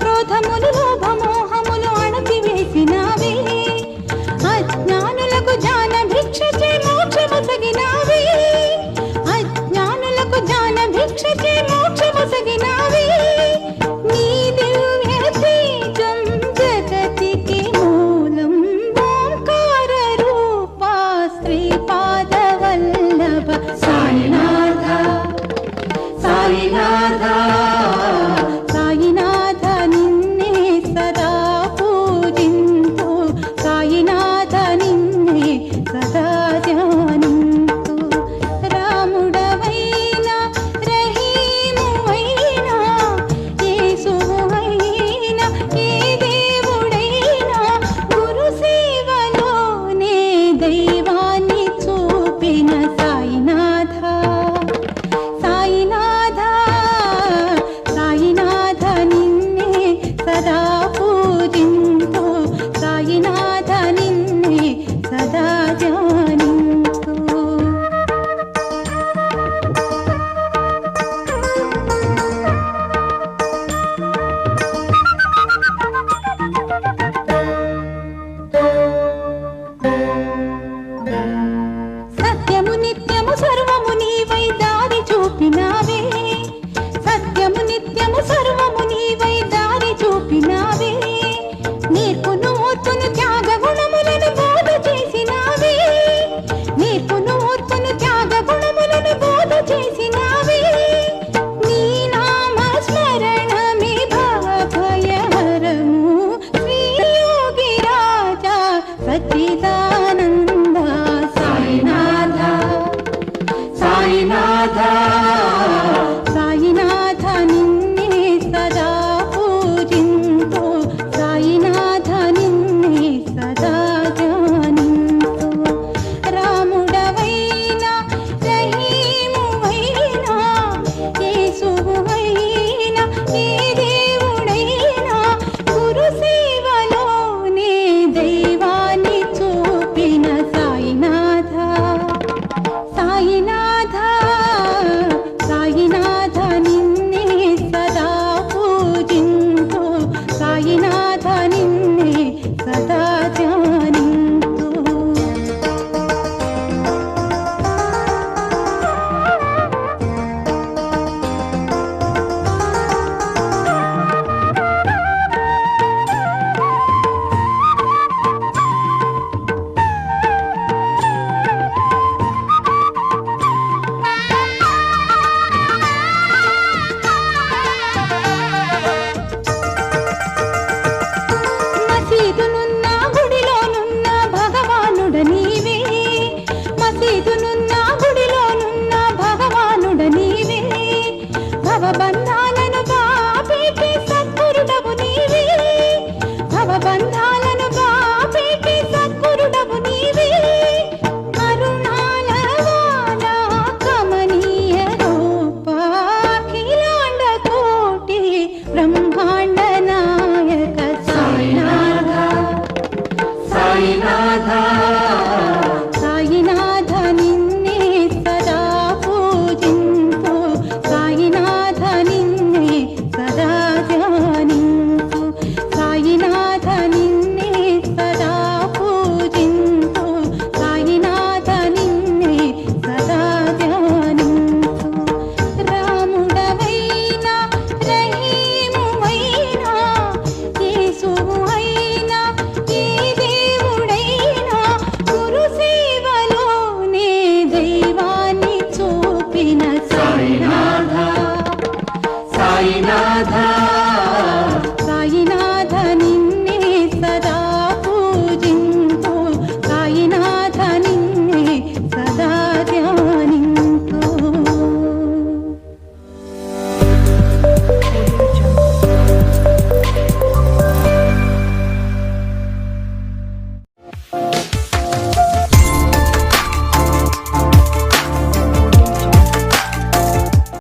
క్రోధములు లోభమోహములు అణచివేసినావే అజ్ఞానులకు జ్ఞాన భిక్షచే మోక్షమసగినావే. అజ్ఞానులకు జ్ఞాన భిక్షచే మోక్షమసగినావే. నీ దివ్యతే జం జగతికి మూలం ఓంకార రూప సాయినాథ సాయినాథ. సాయినాథ సాయినాథ సాయినాథ నిన్నే సదా పూజింతు సాయినాథ నిన్నే సదా జానింతు thank సచ్చిదానంద నాయక సాయినాథ సాయినాథ